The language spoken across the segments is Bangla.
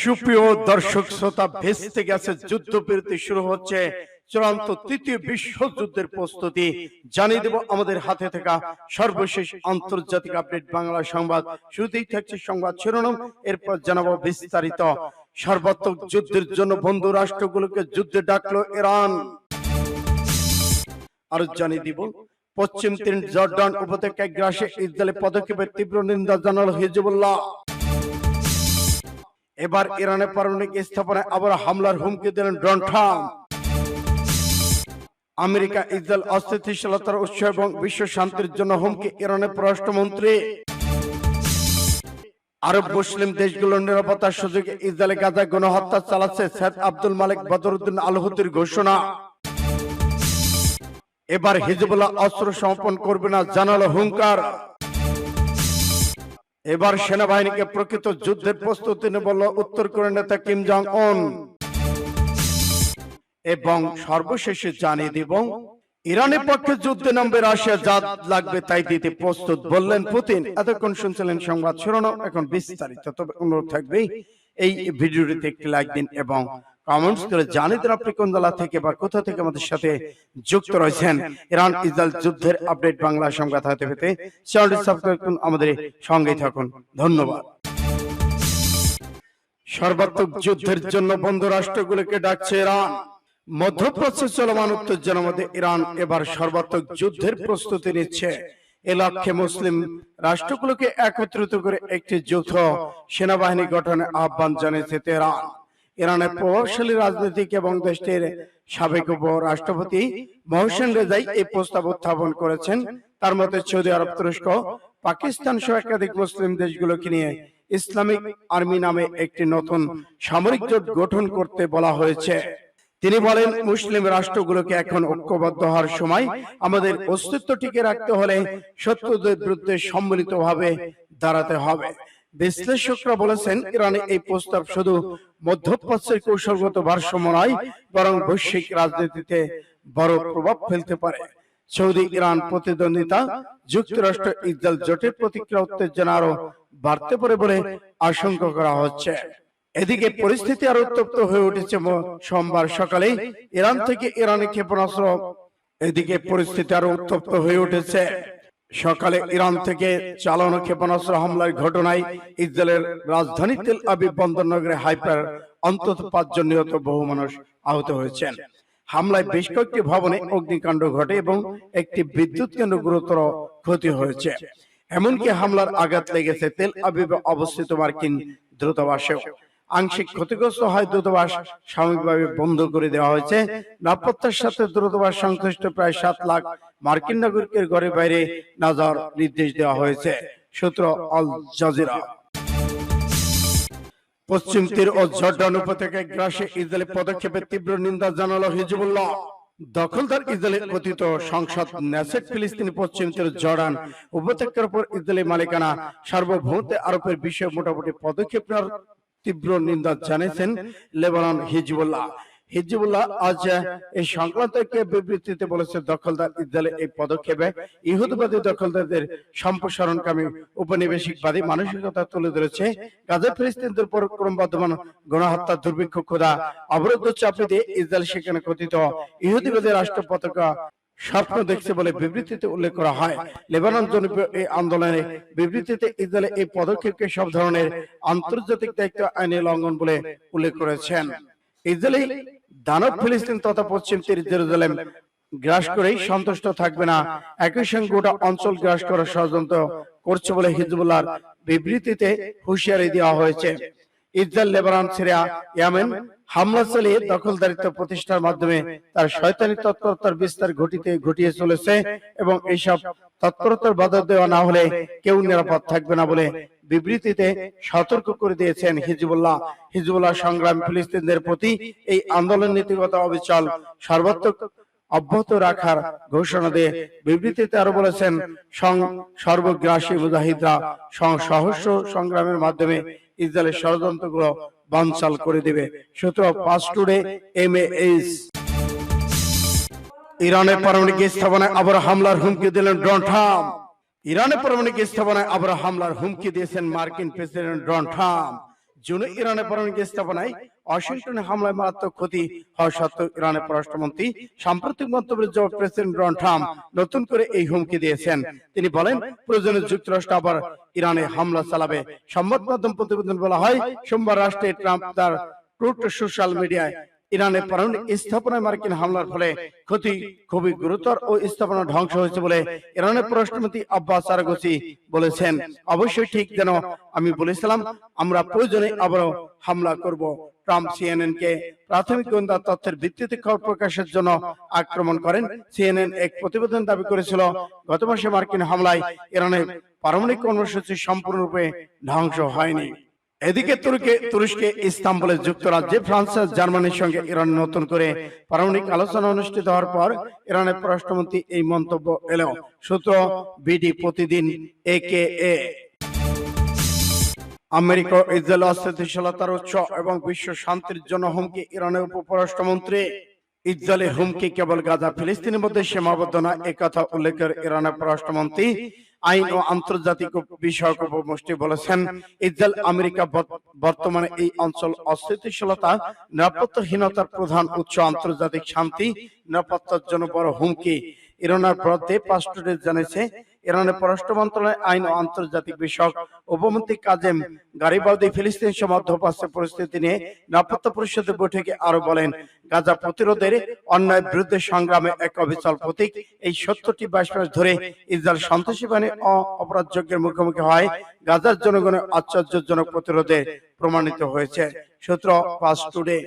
সুপ্রিয় দর্শক শ্রোতা ভেস্তে গেছে যুদ্ধবিরতি শুরু হচ্ছে। চূড়ান্ত তৃতীয় বিশ্বযুদ্ধের প্রস্তুতি। জানিয়ে দেব আমাদের হাতে থাকা সর্বশেষ আন্তর্জাতিক আপডেট বাংলা সংবাদ। শুরুতেই থাকছে সংবাদ শিরোনাম, এরপর জানাব বিস্তারিত। সর্বাত্মক যুদ্ধের জন্য বন্ধু রাষ্ট্রগুলোকে যুদ্ধে ডাকলো ইরান। আরও জানিয়ে দিব, পশ্চিম তিন জর্ডান উপত্যকায় গ্রাসে ইসরায়েলের পদক্ষেপের তীব্র নিন্দা জানালো হিজবুল্লাহ। এবার ইরানের পারমাণবিক স্থাপনায় আবার হামলার হুমকি দিলেন ডোনাল্ড ট্রাম্প। আমেরিকা ইসরায়েল অস্থিতিশীলতার উৎস এবং বিশ্ব শান্তির জন্য হুমকি ইরানের পররাষ্ট্রমন্ত্রী। আরব মুসলিম দেশগুলোর নিরাপত্তার সুযোগে ইসরায়েলে গাজায় গণহত্যা চালাচ্ছে সৈয়দ আব্দুল মালিক বদরুদ্দিন আলহুতির ঘোষণা। এবার হিজবুল্লাহ অস্ত্র সমর্পণ করবে না জানালো হুঙ্কার। এবার সেনাবাহিনীকে প্রকৃত যুদ্ধের প্রস্তুতি বলল উত্তর কোরিয়ার নেতা কিম জং উন এবং সর্বশেষে জানিয়ে দিব ইরানের পক্ষে যুদ্ধে নামবে রাশিয়া যা লাগবে তাই দিতে প্রস্তুত বললেন পুতিন। এতক্ষণ শুনছিলেন সংবাদ শিরোনাম এখন বিস্তারিত। তবে অনুরোধ থাকবে এই ভিডিওটিতে একটি লাইক দিন এবং কমেন্টস করে জানিয়ে দিন আপনি কোন জেলা থেকে বা কোথা থেকে আমাদের সাথে যুক্ত রয়েছেন ইরান ইসরায়েল যুদ্ধের আপডেট বাংলা সংবাদ হাতে পেতে চ্যানেলটি সাবস্ক্রাইব করুন আমাদের সঙ্গেই থাকুন। ধন্যবাদ। সর্বাত্মক যুদ্ধের জন্য বন্ধু রাষ্ট্রগুলোকে ডাকছে ইরান। মধ্যপ্রাচ্যে চলমান উত্তেজনার মধ্যে ইরান এবার সর্বাত্মক যুদ্ধের প্রস্তুতি নিচ্ছে। এ লক্ষ্যে মুসলিম রাষ্ট্রগুলোকে একত্রিত করে একটি যৌথ সেনাবাহিনী গঠনের আহ্বান জানিয়েছে তেহরান। ইরানের প্রভাবশালী রাজনৈতিক এবং দেশটির সাবেক উপ রাষ্ট্রপতি মহসেন রেজাই এই প্রস্তাব উত্থাপন করেছেন। তার মতে সৌদি আরব তুরস্ক, পাকিস্তান সহ একাধিক মুসলিম দেশগুলোকে নিয়ে ইসলামিক আর্মি নামে একটি নতুন সামরিক জোট গঠন করতে বলা হয়েছে। তিনি বলেন, মুসলিম রাষ্ট্রগুলোকে এখন ঐক্যবদ্ধ হওয়ার সময় আমাদের অস্তিত্ব টিকে রাখতে হলে শত্রুদের বিরুদ্ধে সম্মিলিতভাবে দাঁড়াতে হবে। বিশ্লেষকরা বলেছেন ইরানে এই প্রস্তাব শুধু মধ্যপ্রাচ্যের কৌশলগত ভারসাম্য নয় বরং বৈশ্বিক রাজনীতিতে বড় প্রভাব ফেলতে পারে। সৌদি ইরান প্রতিদ্বন্দ্বিতা যুক্তরাষ্ট্র ইসরায়েল জোটের প্রতিক্রিয়া উত্তেজনা আরও বাড়তে পারে বলে আশঙ্কা করা হচ্ছে। এদিকে পরিস্থিতি আরও উত্তপ্ত হয়ে উঠেছে সোমবার সকালে ইরান থেকে ইরানি ক্ষেপণাস্ত্র এদিকে পরিস্থিতি আরও উত্তপ্ত হয়ে উঠেছে। সকালে ইরান থেকে চালানো ক্ষেপণাস্ত্র হামলার ঘটনায় ইসরায়েলের রাজধানী তেল আবিব বন্দরনগরে হাইপার অন্তত পাঁচজন নিহত, বহু মানুষ আহত হয়েছেন। হামলায় বেশ কয়েকটি ভবনে অগ্নিকাণ্ড ঘটে এবং একটি বিদ্যুৎ কেন্দ্র গুরুতর ক্ষতি হয়েছে। এমনকি হামলার আঘাত লেগেছে তেল আবিবে অবস্থিত মার্কিন দূতাবাসেও। আংশিক ক্ষতিগ্রস্ত হয় দূতাবাস সাময়িকভাবে বন্ধ করে দেওয়া হয়েছে। নিরাপত্তার সাথে দূতাবাস সংশ্লিষ্ট প্রায় সাত লাখ মার্কিন নাগরিকের ঘরে বাইরে নজর নির্দেশ দেওয়া হয়েছে, সূত্র অল জাজিরা। পশ্চিম তীর ও জর্ডান উপত্যকায় গ্রাসে ইসরায়েলের পদক্ষেপের তীব্র নিন্দা জানালো হিজবুল্লাহ। দখলদার ইসরায়েলের কথিত সংসদ নেসেট ফিলিস্তিনি পশ্চিম তীর জর্ডান উপত্যকার উপর ইসরায়েলি মালিকানা সার্বভৌমত্বে আরোপের বিষয়ে মোটামুটি পদক্ষেপ নেওয়ার তীব্র নিন্দা জানিয়েছেন লেবানন হিজবুল্লাহ। হিজবুল্লাহ আজ এই সংক্রান্ত একটি বিবৃতিতে বলেছে, দখলদার ইসরায়েলের এই পদক্ষেপে ইহুদবাদী দখলদারদের সম্প্রসারণকামী উপনিবেশিকবাদী মানসিকতা তুলে ধরেছে। গাজা ফিলিস্তিনদের উপর ক্রমবর্ধমান গণহত্যা, দুর্ভিক্ষ খোদা অবরুদ্ধ চাপে দিয়ে ইসরায়েল সেখানে কথিত ইহুদিবাদী রাষ্ট্র পতাকা স্বপ্ন দেখছে বলে বিবৃতিতে উল্লেখ করা হয়। লেবানন জনপ্রিয় এই আন্দোলনে বিবৃতিতে ইসরায়েলের এই পদক্ষেপকে সব ধরনের আন্তর্জাতিক দায়িত্ব আইনে লঙ্ঘন বলে উল্লেখ করেছেন। ইসরায়েলি দানব ফিলিস্তিন তথা পশ্চিম তীর জেরুজালেম গ্রাস করেই সন্তুষ্ট থাকবে না। একই সঙ্গে গোটা অঞ্চল গ্রাস করার ষড়যন্ত্র করছে বলে হিজবুল্লাহর বিবৃতিতে হুঁশিয়ারি দেওয়া হয়েছে। ইসরায়েল, লেবানন, সিরিয়া, ইয়ামেন হামলা চালিয়ে দখলদারিত্ব প্রতিষ্ঠার মাধ্যমে তার শয়তানি তৎপরতার বিস্তার ঘটিতে ঘটিয়ে চলেছে এবং এইসব তৎপরতার বাধা দেওয়া না হলে কেউ নিরাপদ থাকবে না বলে বিবৃতিতে সতর্ক করে দিয়েছেন হিজবুল্লাহ। হিজবুল্লাহ সংগ্রাম ফিলিস্তিনদের প্রতি এই আন্দোলন নীতিগত অবিচল সর্বাত্মক অব্যাহত রাখার ঘোষণা দিয়ে বিবৃতিতে আরও বলেছেন সং- সর্বগ্রাসী মুজাহিদরা সং- সহস্র সংগ্রামের মাধ্যমে ইসরায়েলের ষড়যন্ত্রগুলো বানচাল করে দেবে। সূত্র ফার্স্ট টুডে এম এস ইরানের পারমাণবিক স্থাপনায় আবার হামলার হুমকি দিলেন ডোনাল্ড ট্রাম্প। ইরানের পারমাণবিক স্থাপনায় আবার হামলার হুমকি দিয়েছেন মার্কিন প্রেসিডেন্ট ডোনাল্ড ট্রাম্প। জুনে ইরানের পারমাণবিক স্থাপনায় ওয়াশিংটন হামলায় মারাত্মক ক্ষতি হওয়া সত্ত্বেও ইরানের পররাষ্ট্রমন্ত্রী সাম্প্রতিক মন্তব্যের জবাব প্রেসিডেন্ট ডোনাল্ড ট্রাম্প নতুন করে এই হুমকি দিয়েছেন। তিনি বলেন প্রয়োজনে যুক্তরাষ্ট্র আবার ইরানে হামলা চালাবে। সংবাদ মাধ্যম প্রতিবেদন বলা হয় সোমবার রাষ্ট্রে ট্রাম্প তার ট্রুট সোশ্যাল মিডিয়ায় ইরানের পারমাণবিক স্থাপনায় মার্কিন হামলার ফলে ক্ষতি খুবই গুরুতর ও স্থাপনা ধ্বংস হয়েছে বলে ইরানের পররাষ্ট্রমন্ত্রী আব্বাস আরাগসি বলেছেন। অবশ্যই ঠিক যেন আমি বলেছিলাম আমরা প্রয়োজনে আবারও হামলা করব। ট্রাম্প সিএনএন কে প্রাথমিক গোয়েন্দা তথ্যের ভিত্তিতে খবর প্রকাশের জন্য আক্রমণ করেন। সিএনএন এক প্রতিবেদন দাবি করেছিল গত মাসে মার্কিন হামলায় ইরানের পারমাণবিক কর্মসূচি সম্পূর্ণরূপে ধ্বংস হয়নি। এদিকে তুর্কে তুরস্কে ইস্তাম্বুলের যুক্তরাজ্যে ফ্রান্স জার্মানির সঙ্গে ইরান নতুন করে পারমাণবিক আলোচনা অনুষ্ঠিত হওয়ার পর ইরানের পররাষ্ট্রমন্ত্রী এই মন্তব্য এলো। সূত্র বিডি প্রতিদিন এ কে এ আমেরিকা ইসরায়েল অস্থিতিশীলতার উৎস এবং বিশ্ব শান্তির জন্য হুমকি ইরানের উপপরাষ্ট্রমন্ত্রী ইসরায়েলের হুমকি কেবল গাজা ফিলিস্তিনের মধ্যে সীমাবদ্ধ না একথা উল্লেখ করে ইরানের পররাষ্ট্রমন্ত্রী আইন ও আন্তর্জাতিক বিষয়ক উপমুষ্টি বলেছেন, ইসরায়েল, আমেরিকা বর্ত- বর্তমানে এই অঞ্চল অস্থিতিশীলতা, নিরাপত্তাহীনতার প্রধান উৎস আন্তর্জাতিক শান্তি, নিরাপত্তার জন্য বড় হুমকি। ইরানের বিরুদ্ধে পাস্টুডে জানিয়েছে, ইরানের পররাষ্ট্র মন্ত্রণালয়, আইন ও আন্তর্জাতিক বিষয়ক উপমন্ত্রী কাজেম গারিবাউদি ফিলিস্তিন সহ মধ্যপ্রাচ্য পরিস্থিতি নিয়ে নিরাপত্তা পরিষদের বৈঠকে আরও বলেন, গাজা প্রতিরোধের অন্যায় বিরুদ্ধে সংগ্রামে এক অবিচল প্রতীক। এই সত্যটি বাইশ মাস ধরে ইসরায়েল সন্ত্রাসী বাহিনী অপরাধযজ্ঞের মুখোমুখি হয়। গাজার জনগণের আশ্চর্যজনক প্রতিরোধে প্রমাণিত হয়েছে। সূত্র পাস টুডে।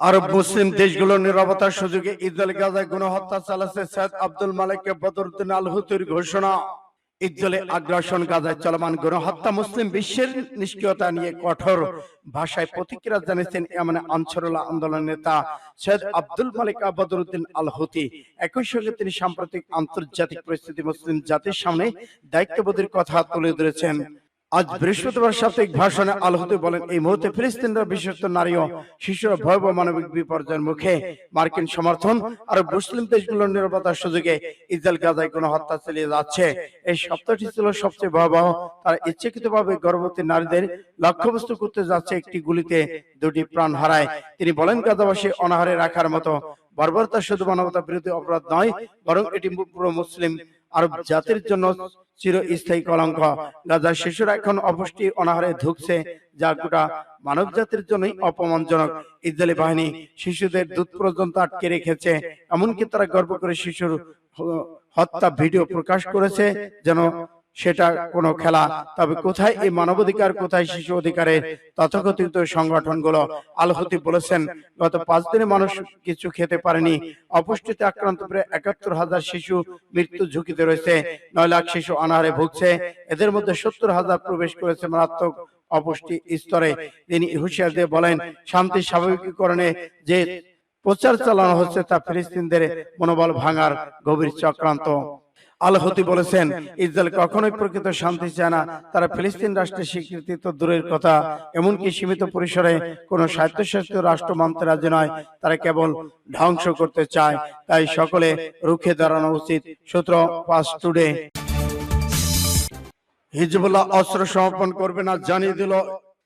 আরব মুসলিম দেশগুলোর নিরাপত্তার সুযোগে ইসরায়েল গাজায় গণহত্যা চালাচ্ছে সৈয়দ আব্দুল মালিককে বদরুদ্দিন আল হুতির ঘোষণা। ইসরায়েলে আগ্রাসন গাজায় চলমান গণহত্যা মুসলিম বিশ্বের নিষ্ক্রিয়তা নিয়ে কঠোর ভাষায় প্রতিক্রিয়া জানিয়েছেন এমন আনসারুল্লাহ আন্দোলন নেতা সৈয়দ আব্দুল মালিক বদরুদ্দিন আল হুতি একই সঙ্গে তিনি সাম্প্রতিক আন্তর্জাতিক পরিস্থিতি মুসলিম জাতির সামনে দায়িত্ববোধের কথা তুলে ধরেছেন আজ বৃহস্পতিবার সাপ্তাহিক ভাষণে আলহতে বলেন, এই মুহূর্তে ফিলিস্তিনরা বিশেষত নারী ও শিশুরা ভয়াবহ মানবিক বিপর্যয়ের মুখে মার্কিন সমর্থন আর মুসলিম দেশগুলোর নিরাপত্তার সুযোগে ইসরায়েল গাজায় কোনো হত্যা চালিয়ে যাচ্ছে। এই সপ্তাহটি ছিল সবচেয়ে ভয়াবহ। তারা ইচ্ছাকৃতভাবে গর্ভবতী নারীদের লক্ষ্যবস্তু করতে যাচ্ছে, একটি গুলিতে দুটি প্রাণ হারায়। তিনি বলেন, গাজাবাসী অনাহারে রাখার মতো বর্বরতা শুধু মানবতা বিরোধী অপরাধ নয়, বরং এটি পুরো মুসলিম আরব জাতির জন্য চিরস্থায়ী কলঙ্ক। গাজার শিশুরা এখন অপুষ্টি অনাহারে ধুকছে যা গোটা মানব জাতির জন্যই অপমানজনক। ইসরায়েলি বাহিনী শিশুদের দুধ পর্যন্ত আটকে রেখেছে। এমনকি তারা গর্ব করে শিশুর হত্যা ভিডিও প্রকাশ করেছে যেন সেটা কোনো খেলা। তবে কোথায় এই মানবাধিকার, কোথায় শিশু অধিকারের তথাকথিত সংগঠনগুলো? আলহতি বলেছেন, গত পাঁচ দিনে মানুষ কিছু খেতে পারেনি। অপুষ্টিতে আক্রান্ত প্রায় একাত্তর হাজার শিশু মৃত্যু ঝুঁকিতে রয়েছে। নয় লাখ শিশু অনাহারে ভুগছে। এদের মধ্যে সত্তর হাজার প্রবেশ করেছে মারাত্মক অপুষ্টি স্তরে। তিনি হুঁশিয়ার দিয়ে বলেন, শান্তি স্বাভাবিকীকরণে যে প্রচার চালানো হচ্ছে তা ফিলিস্তিনদের মনোবল ভাঙার গভীর চক্রান্ত। আলহতি বলেছেন ইসরায়েল কখনোই প্রকৃত শান্তি চায় না। তারা ফিলিস্তিন রাষ্ট্রের স্বীকৃতি তো দূরের কথা। এমনকি সীমিত পরিসরে কোন স্বায়ত্তশাসিত রাষ্ট্র মানতে রাজি নয়। তারা কেবল ধ্বংস করতে চায়। তাই সকলে রুখে দাঁড়ানো উচিত। সূত্র পাস টুডে। হিজবুল্লাহ অস্ত্র সমর্পণ করবে না জানিয়ে দিল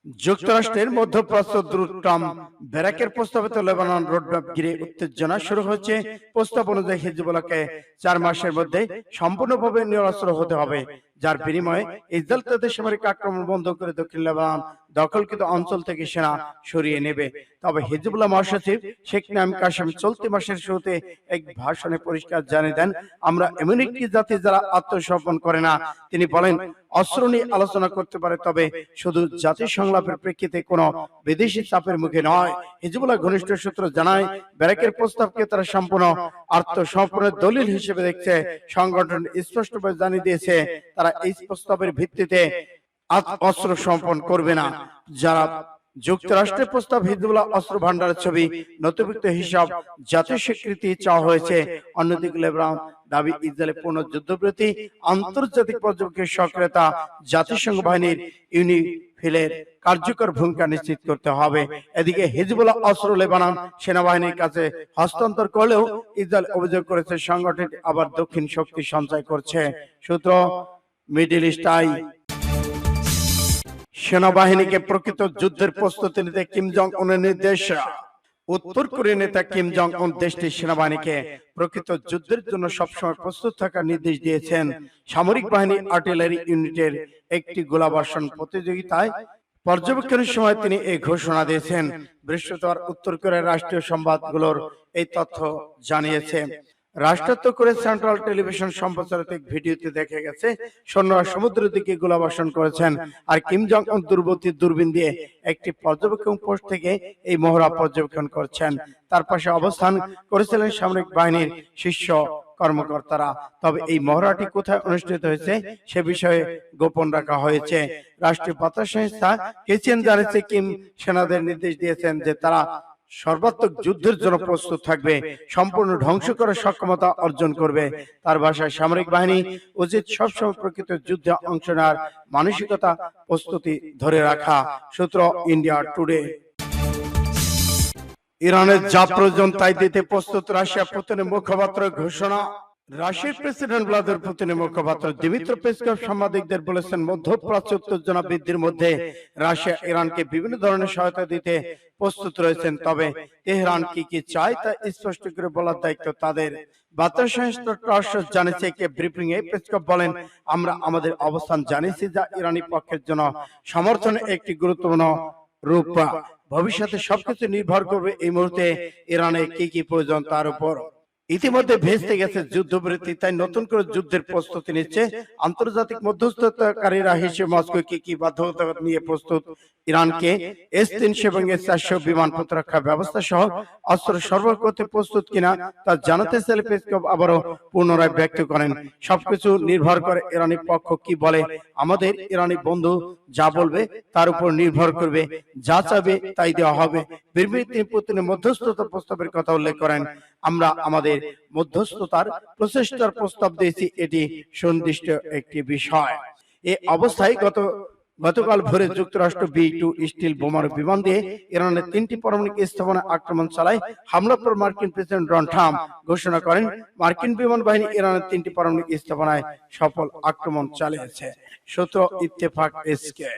যুক্তরাষ্ট্রের মধ্যপ্রাচ্য দ্রুত ট্রাম্প ব্যারাকের প্রস্তাবিত লেবানন রোডম্যাপ ঘিরে উত্তেজনা শুরু হয়েছে। প্রস্তাব অনুযায়ী হিজবুল্লাহকে চার মাসের মধ্যে সম্পূর্ণভাবে নিরস্ত্র হতে হবে। যার বিনিময়ে ইসরায়েল তাদের সামরিক আক্রমণ বন্ধ করে দক্ষিণ লেবানন দখলকৃত অঞ্চল থেকে সেনা সরিয়ে নেবে। তবে হিজবুল্লাহ মহাসচিব শেখ নাম কাসেম চলতি মাসের শুরুতে এক ভাষণে পরিষ্কার জানিয়ে দেন, আমরা এমন একটি জাতি যারা আত্মসমর্পণ করে না। তিনি বলেন, অস্ত্র নিয়ে আলোচনা করতে পারে, তবে শুধু জাতি সংলাপের প্রেক্ষিতে কোনো বিদেশি চাপের মুখে নয়। হিজবুল্লাহ ঘনিষ্ঠ সূত্র জানায়, ব্যারাকের প্রস্তাবকে তারা সম্পূর্ণ আত্মসমর্পণের দলিল হিসেবে দেখছে। সংগঠন স্পষ্টভাবে জানিয়ে দিয়েছে, তারা এই প্রস্তাবের ভিত্তিতে অস্ত্র সমর্পণ করবে না। যারা যুক্তরাষ্ট্রের প্রস্তাব হিজবুল্লাহ অস্ত্র ভান্ডারের ছবি, নথিভুক্ত হিসাব, জাতীয় স্বীকৃতি চাওয়া হয়েছে, অন্যদিকে লেবরান দাবি ইসরায়েলের পূর্ণ যুদ্ধবিরতি, আন্তর্জাতিক পর্যবেক্ষণ সক্রিয়তা, জাতিসংঘ বাহিনীর ইউনিফিলের কার্যকর ভূমিকা নিশ্চিত করতে হবে। এদিকে হিজবুল্লাহ অস্ত্র লেবানন সেনাবাহিনীর কাছে হস্তান্তর করলেও ইসরায়েল অভিযোগ করেছে, সংগঠনটি আবার দক্ষিণ শক্তি সঞ্চয় করছে। সূত্র মিডিল ইস্ট আই সেনাবাহিনীকে প্রকৃত যুদ্ধের প্রস্তুতি নিতে কিম জং উনের নির্দেশ। উত্তর কোরিয়ার নেতা কিম জং উন দেশটির সেনাবাহিনীকে প্রকৃত যুদ্ধের জন্য সবসময় প্রস্তুত থাকার নির্দেশ দিয়েছেন। সামরিক বাহিনী আর্টিলারি ইউনিটের একটি গোলাবর্ষণ প্রতিযোগিতায় পর্যবেক্ষণের সময় তিনি এই ঘোষণা দিয়েছেন। বৃহস্পতিবার উত্তর কোরিয়ার রাষ্ট্রীয় সংবাদগুলোর এই তথ্য জানিয়েছে। রাষ্ট্রায়ত্ত করে সেন্ট্রাল টেলিভিশন সম্প্রচারিত এক ভিডিওতে দেখা গেছে, সৈন্যরা সমুদ্রের দিকে গোলাবর্ষণ করেছেন আর কিম জং উন দূরবর্তী দূরবীন দিয়ে একটি পর্যবেক্ষণ পোস্ট থেকে এই মহড়া পর্যবেক্ষণ করছেন। তার পাশে অবস্থান করেছিলেন সামরিক বাহিনীর শীর্ষ কর্মকর্তারা। তবে এই মহড়াটি কোথায় অনুষ্ঠিত হয়েছে সে বিষয়ে গোপন রাখা হয়েছে। রাষ্ট্রীয় বার্তা সংস্থা কেচিয়ান জানিয়েছে কিম সেনাদের নির্দেশ দিয়েছেন যে তারা সর্বাত্মক যুদ্ধের জন্য প্রস্তুত থাকবে, সম্পূর্ণ ধ্বংস করার সক্ষমতা অর্জন করবে। তার ভাষায় সামরিক বাহিনী উচিত সবসময় প্রকৃত যুদ্ধে অংশ নেওয়ার মানসিকতা প্রস্তুতি ধরে রাখা। সূত্র ইন্ডিয়া টুডে। ইরানের যা প্রয়োজন তাই দিতে প্রস্তুত রাশিয়া পুতিনের মুখপাত্র ঘোষণা। রাশিয়ার প্রেসিডেন্ট ভ্লাদিমির পুতিনের মুখপাত্র দিমিত্র পেসকভ সাংবাদিকদের বলেছেন মধ্যপ্রাচ্য উত্তেজনা বৃদ্ধির মধ্যে রাশিয়া ইরানকে বিভিন্ন ধরনের সহায়তা দিতে প্রস্তুত রয়েছেন। তবে তেহরান কি কি চায় তা স্পষ্ট করে বলার দায়িত্ব তাদের। বার্তা সংস্থা টাস জানিয়েছে কে ব্রিফিং এ পেসকভ বলেন আমরা আমাদের অবস্থান জানিয়েছি যা ইরানি পক্ষের জন্য সমর্থনের একটি গুরুত্বপূর্ণ রূপ। ভবিষ্যতে সবকিছু নির্ভর করবে এই মুহূর্তে ইরানে কি কি প্রয়োজন তার উপর ইতিমধ্যে ভেস্তে গেছে যুদ্ধবিরতি, তাই নতুন করে যুদ্ধের প্রস্তুতি নিচ্ছে। আন্তর্জাতিক মধ্যস্থতাকারীরা হিসেবে মস্কো কি বাধ্যবাধকতা নিয়ে প্রস্তুত? ইরানকে এস তিনশো এবং এস চারশো বিমান প্রতিরক্ষা ব্যবস্থা সহ অস্ত্র সরবরাহ করতে প্রস্তুত কিনা তা জানাতে চাইলে পেসকভ আবারও পুনরায় ব্যক্ত করেন। সবকিছু নির্ভর করে ইরানি পক্ষ কি বলে। আমাদের ইরানি বন্ধু যা বলবে তার উপর নির্ভর করবে। যা চাবে তাই দেওয়া হবে। বিবৃতি পুতিনের মধ্যস্থতা প্রস্তাবের কথা উল্লেখ করেন আমরা আমাদের মধ্যস্থতার প্রচেষ্টার প্রস্তাব দিয়েছি, এটি সুনির্দিষ্ট একটি বিষয়। এ অবস্থায় গত গতকাল ভোরে যুক্তরাষ্ট্র বি টু স্টিল বোমার বিমান দিয়ে ইরানের তিনটি পারমাণবিক স্থাপনা আক্রমণ চালায় হামলার পর মার্কিন প্রেসিডেন্ট ডোনাল্ড ট্রাম্প ঘোষণা করেন, মার্কিন বিমান বাহিনী ইরানের তিনটি পারমাণবিক স্থাপনায় সফল আক্রমণ চালিয়েছে। সূত্র ইত্তেফাক এসকে